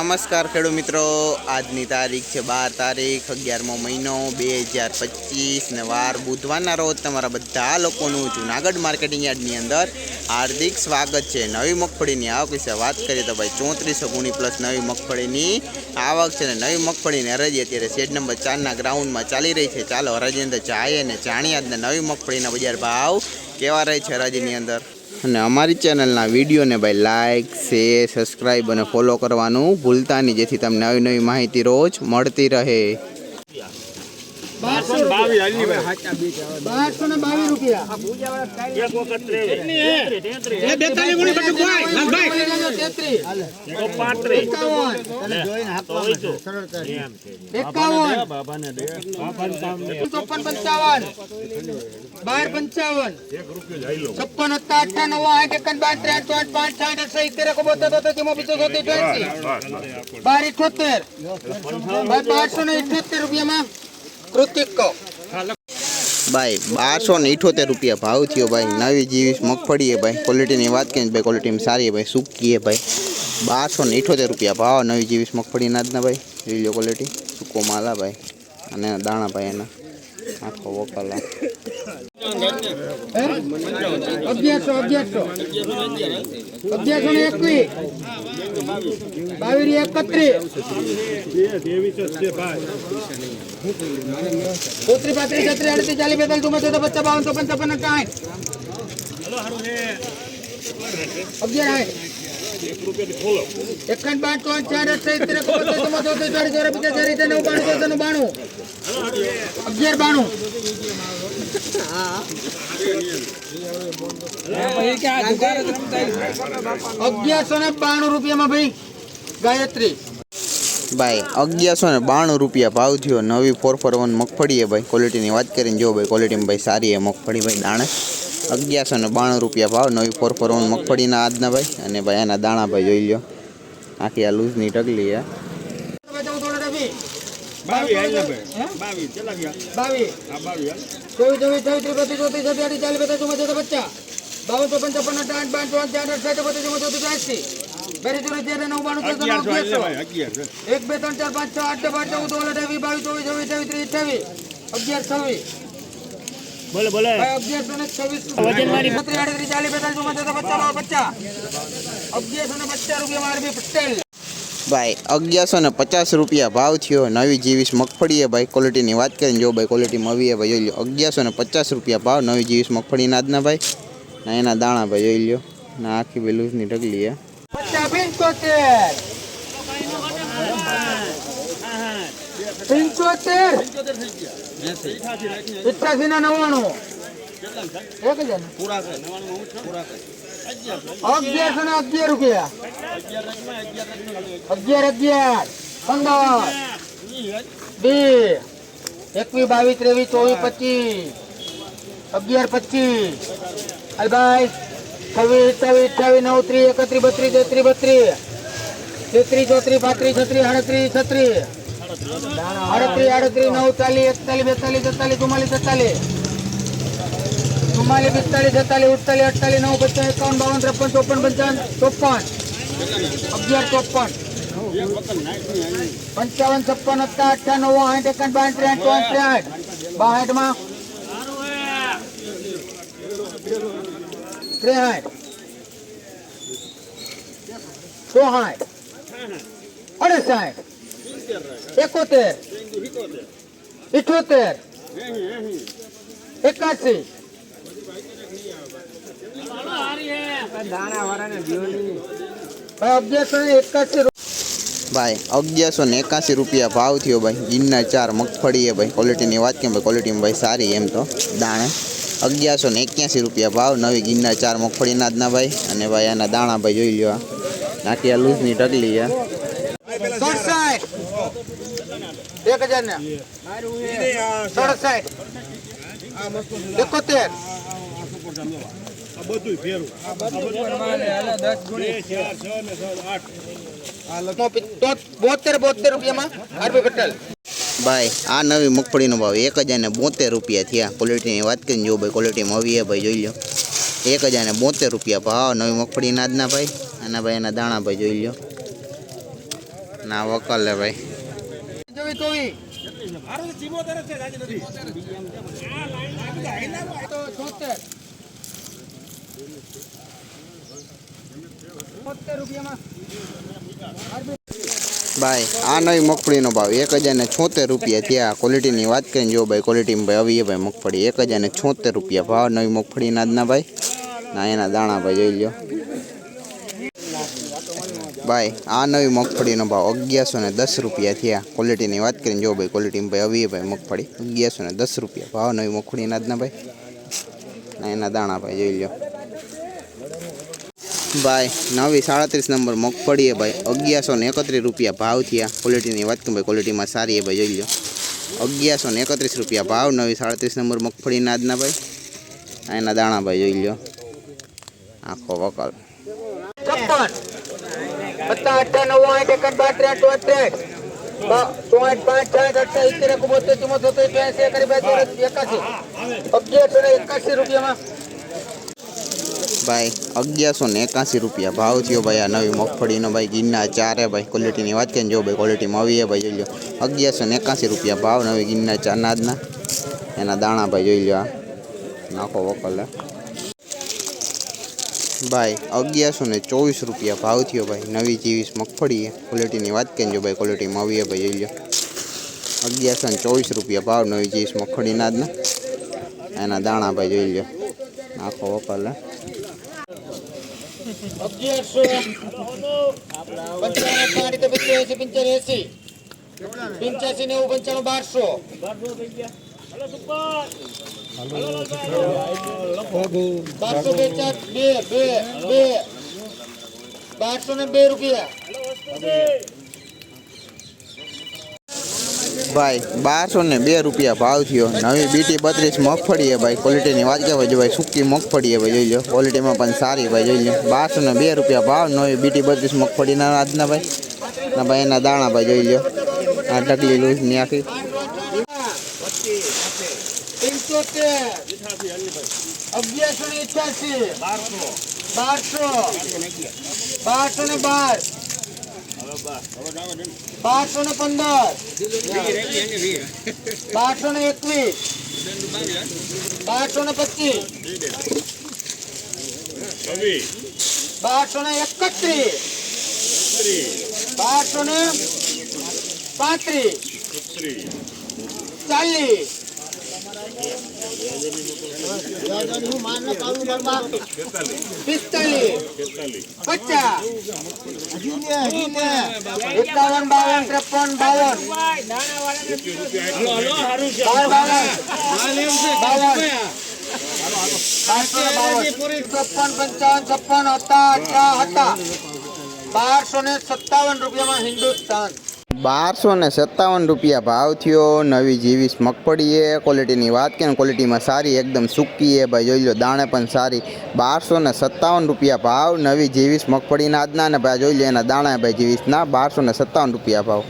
નમસ્કાર ખેડૂત મિત્રો. આજની તારીખ છે બાર તારીખ, અગિયારમો મહિનો, બે હજાર પચીસ ને વાર બુધવારના રોજ તમારા બધા લોકોનું જુનાગઢ માર્કેટિંગ યાર્ડની અંદર હાર્દિક સ્વાગત છે. નવી મગફળીની આવક વિશે વાત કરીએ તો ભાઈ ચોત્રીસો ગુણી પ્લસ નવી મગફળીની આવક છે ને નવી મગફળીની હરાજી અત્યારે શેડ નંબર ચારના ગ્રાઉન્ડમાં ચાલી રહી છે. ચાલો હરાજી અંદર જાય અને જાણીએ નવી મગફળીના બજાર ભાવ કેવા રહે છે હરાજીની અંદર. અને અમારી ચેનલના વિડીયોને ભાઈ લાઇક શેર સબસ્ક્રાઈબ અને ફોલો કરવાનું ભૂલતા નહીં, જેથી તમને નવી નવી માહિતી રોજ મળતી રહે. બારસો બારસો ને બાવીસ રૂપિયા. એકાવન. એકાવન. ચોપન પંચાવન. બાર પંચાવન. છપ્પન સત્તા અઠા નવ આઠ એકન બાર ત્રણ ચોટ પાંચ સાઠ અઠ સિત્તેર એકો બોતેર તોતેર ચોસી બાર ઇઠોતેર ભાઈ બારસો ને ઇઠોતેર રૂપિયામાં. ભાઈ, બારસો ને ઇઠોતેર રૂપિયા ભાવ થયો ભાઈ. નવી જીવીસ મગફળી ભાઈ. ક્વોલિટીની વાત કરીએ ભાઈ ક્વોલિટી સારી ભાઈ. સૂકી ભાઈ. બારસો ને ઇઠોતેર રૂપિયા ભાવ. નવી જીવીસ મગફળીના જ ના ભાઈ. લીલો ક્વોલિટી સૂકો માલા ભાઈ. અને દાણા ભાઈ એના. આખો વકાલા? અગિયારસો બાવીસ પોત્રી પાંત્રીસ છત્રીસ ચાલી ચાલીસ બેતાલીસ ચુમ્મોતેર પચાસ બાવન ચોપન છપ્પન સાઠ અગિયાર સાઠ એકન પાંચ પાંચ ચાર આઠ સિત્તેર એકોતેર ચુમ્મોતેર ચોતેર ચાલીસ ચોરા પચાસ રીતે નવ બાણું ચોસઠ બાણું અગિયાર બાણું. અગિયારસો ને બાણું રૂપિયામાં ભાઈ ગાયત્રી. ભાઈ અગિયારસો ને બાણું રૂપિયા ભાવ થયો. નવી ફોર ફોર વન મગફળી ભાઈ ક્વોલિટીની વાત કરીને જો ભાઈ ક્વોલિટીમાં ભાઈ સારી એ મગફળી ભાઈ દાણે. અગિયારસો ને બાણું રૂપિયા ભાવ નવી ફોર ફોર વન મગફળીના આજના ભાઈ. અને ભાઈ એના દાણા ભાઈ જોઈ લો આખી આ લૂઝની ટકલી ચાલીસ બેતાલીસ ચુમ્મોતેર પચાસ બાવન ચોપન છપ્પન અઠાવન પાંચ પાંચ બેરી ચોરીસ તેર નવ બાણું ત્રણસો નવ અગિયારસો. એક બે ત્રણ ચાર પાંચ છ આઠ નવ ચૌદ ઓળ અઠાવીસ બાવીસ ચોવીસ ચોવીસ ચોવીસ ત્રીસ અઠાવીસ અગિયાર છવ્વીસ. બોલે બોલે. ભાઈ અગિયારસો ને છવ્વીસ છત્રીસ આડત્રીસ ચાલીસ બેતાલીસ ચુમ્મોતેર પચાસ પચાસ અગિયારસો ને પચાસ રૂપિયા આરબી પટેલ. ભાઈ અગિયારસો ને પચાસ રૂપિયા ભાવ થયો. નવી જીવીસ મગફળી ભાઈ ક્વોલિટીની વાત કરીને જો ભાઈ ક્વોલિટીમાં આવી ભાઈ જોઈ લો અગિયારસો ને પચાસ રૂપિયા ભાવ નવી જીવીસ મગફળીના આજના ભાઈ. ના એના દાણા ભાઈ જોઈ લો ના આખી ભાઈ ઢગલી પચાસ પંચોતેર. પંચોતેર. પિત્યાસી ના નવ્વાણું. એક હજાર ને. અગિયાર રૂપિયા. અગિયાર અગિયાર. પંદર બે એકવીસ, બાવીસ, ત્રેવીસ, ચોવીસ, પચીસ. અગિયાર, પચીસ. અલભાઈ છવ્વીસ સત્તાવીસ અઠ્ઠાવીસ નવ ત્રીસ એકત્રીસ, બત્રીસ, તેત્રીસ બત્રીસ. તેત્રીસ, ચોત્રીસ, પાંત્રીસ, છત્રીસ આડત્રીસ છત્રીસ. આડત્રીસ આડત્રીસ નવ એકતાલીસ, બેતાલીસ તેતાલીસ ચુમ્માલીસ સત્તાલીસ ચુમ્માલીસ, પિસ્તાલીસ સત્તાલીસ ઉડતાલીસ, અડતાલીસ, નવ પચાસ એકાવન, બાવન, ત્રેપન, ચોપન, પંચાવન, ચોપન. અગિયાર, ચોપન. પંચાવન, છપ્પન સત્તા અઠ્ઠા નવ આઠ એકાવન બાર ત્રેસઠ, ચોસઠ ત્રેસઠ ત્રેસઠ ચોસઠ અડસઠ એકોતેર ઇઠોતેર એકાસી ભાઈ, અગિયારસો ને એકાસી રૂપિયા ભાવ થયો ભાઈ. ગિન્ના ચાર, મગફળી એ ભાઈ. ક્વોલિટીની વાત કેમ ભાઈ? ક્વોલિટીમાં ભાઈ સારી એમ તો. દાણે. અગિયારસો ને એક્યાસી રૂપિયા ભાવ. નવી ગીરના ચાર મગફળીના જ ના ભાઈ. અને ભાઈ એના દાણા ભાઈ જોઈ લ્યો આ. નાખી આ લૂઝની ટકલી છે. બોતેર બોતેર રૂપિયામાં આરબી પટેલ. ભાઈ, આ નવી મગફળીનો ભાવ એક હજાર ને બોતેર રૂપિયા થયા. ક્વોલિટીની વાત કરીને જો ભાઈ ક્વોલિટીમાં આવી ભાઈ જોઈ લો એક હજાર ને બોતેર રૂપિયા ભાવ, નવી મગફળીના આજના ભાઈ. અને ભાઈ એના દાણા ભાઈ જોઈ લો ના વકલ લે ભાઈ. રૂપિયામાં ભાઈ આ નવી મગફળીનો ભાવ એક હજાર ને છોતેર રૂપિયા થયા ક્વોલિટીની વાત કરીને જો ભાઈ ક્વોલિટીમાં ભાઈ આવી ભાઈ મગફળી. એક હજાર ને છોતેર રૂપિયા ભાવ, નવી મગફળીના આજના ભાઈ. ના, એના દાણા ભાઈ જોઈ લો ભાઈ આ નવી મગફળીનો ભાવ અગિયારસો ને દસ રૂપિયા થયા ક્વોલિટીની વાત કરીને જો ભાઈ ક્વોલિટીમાં ભાઈ આવી ભાઈ મગફળી. અગિયારસો ને દસ રૂપિયા ભાવ, નવી મગફળીના આજના ભાઈ. ના, એના દાણા ભાઈ જોઈ લો ભાઈ, નવી સાડત્રીસ નંબર મગફળી એ ભાઈ, અગિયારસો ને એકત્રીસ રૂપિયા ભાવ થયા. ક્વોલિટીની વાત કરું ભાઈ ક્વોલિટીમાં સારી એ ભાઈ, જોઈ લો અગિયારસો ને એકત્રીસ રૂપિયા ભાવ, નવી સાડત્રીસ નંબર મગફળીના આજના ભાઈ. એના દાણા ભાઈ, જોઈ લો આખો વકલ. અગિયારસો રૂપિયામાં ભાઈ, અગિયારસો ને એકાસી રૂપિયા ભાવ થયો ભાઈ આ નવી મગફળીનો ભાઈ, ગિરનાર ચારે ભાઈ ક્વોલિટીની વાત કરીને જો ભાઈ ક્વોલિટીમાં આવી ભાઈ, જોઈ લો અગિયારસો ને એકાસી રૂપિયા ભાવ, નવી ગિરનાર ચારના આજના. એના દાણા ભાઈ, જોઈ લો આ. નાખો વકલ હે. ભાઈ, અગિયારસો ને ચોવીસ રૂપિયા ભાવ થયો ભાઈ, નવી જીવીસ મગફળી છે ક્વોલિટીની વાત કરીને જો ભાઈ ક્વોલિટીમાં આવી ભાઈ, જોઈ લો અગિયારસો ને ચોવીસ રૂપિયા ભાવ, નવી જીવીસ મગફળીના આજના. એના દાણા ભાઈ, જોઈ લો નાખો વકલ હે. અગિયારસો. તો પંચ્યાસી પંચાવન એસી. પંચ્યાસી, નેવું પંચાણું બારસો. બારસો બે, ચાર, બે બે બે. બારસો ને બે રૂપિયા. ભાઈ, બારસો ને બે રૂપિયા ભાવ થયો. નવી બીટી બત્રીસ મગફળી ભાઈ ક્વોલિટીની વાત કહેવાય જો ભાઈ સૂકી મગફળી ભાઈ, જોઈ લો ક્વોલિટીમાં પણ સારી ભાઈ, જોઈ લો બારસો ને બે રૂપિયા ભાવ, નવી બીટી બત્રીસ મગફળીના આજના ભાઈ. ના ભાઈ, એના દાણા ભાઈ, જોઈ લો આ ઢગલી લૂઝની આખી. એક્યાસી બારસો. બારસો ને બાર. બારસો ને પંદર. બારસો ને એકવીસ. બારસો ને પચીસ. બારસો ને એકત્રીસ. બારસો ને પાંત્રીસ. ચાલીસ. એકાવન બાવન ત્રેપન બાવન બાવન ચોપન પંચાવન છપ્પન હતા હતા બારસો ને સત્તાવન રૂપિયામાં હિન્દુસ્તાન બારસો ને સત્તાવન રૂપિયા ભાવ થયો. નવી જીવીસ મગફળી એ. ક્વોલિટીની વાત કે ક્વોલિટીમાં સારી, એકદમ સૂકી એ. ભાઈ જોઈ લો, દાણે પણ સારી. બારસો ને સત્તાવન રૂપિયા ભાવ. નવી જીવીસ મગફળીના આજના ને, ભાઈ જોઈ લો, એના દાણા, ભાઈ જીવીસના બારસો ને સત્તાવન રૂપિયા ભાવ.